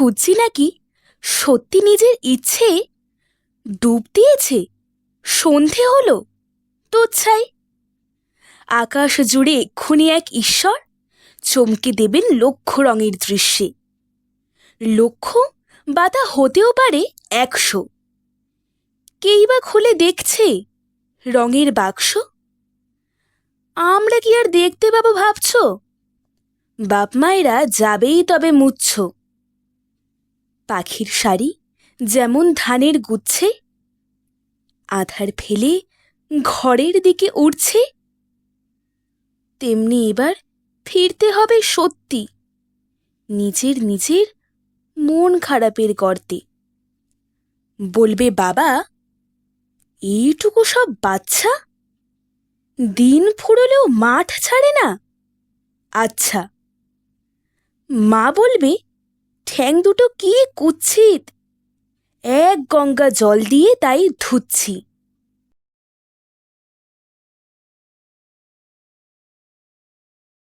ছুটছি নাকি? সত্যি নিজের ইচ্ছে? ডুব দিয়েছে? সন্ধে হলো? তোচ্ছাই আকাশ জুড়ে এক্ষুনি এক ঈশ্বর? চমকে দেবেন লক্ষ রঙের দৃশ্যে। লক্ষ্য? বা তা হতেও পারে একশো। কেই বা খুলে দেখছে রঙের বাক্স? আমরা কি আর দেখতে পাবো ভাবছ? বাপ মায়েরা যাবেই তবে মুচ্ছ। পাখির শাড়ি যেমন ধানের গুচ্ছে, আধার ফেলে ঘরের দিকে উড়ছে। তেমনি এবার ফিরতে হবে সত্যি, নিজের নিজের মন খারাপের গর্তে। বলবে, বাবা, এইটুকু সব বাচ্চা? দিন ফুরলেও মাঠ ছাড়ে না? আচ্ছা। মা বলবে ঠ্যাং দুটো কি কুচ্ছিত এক গঙ্গা জল দিয়ে তাই ধুচ্ছি।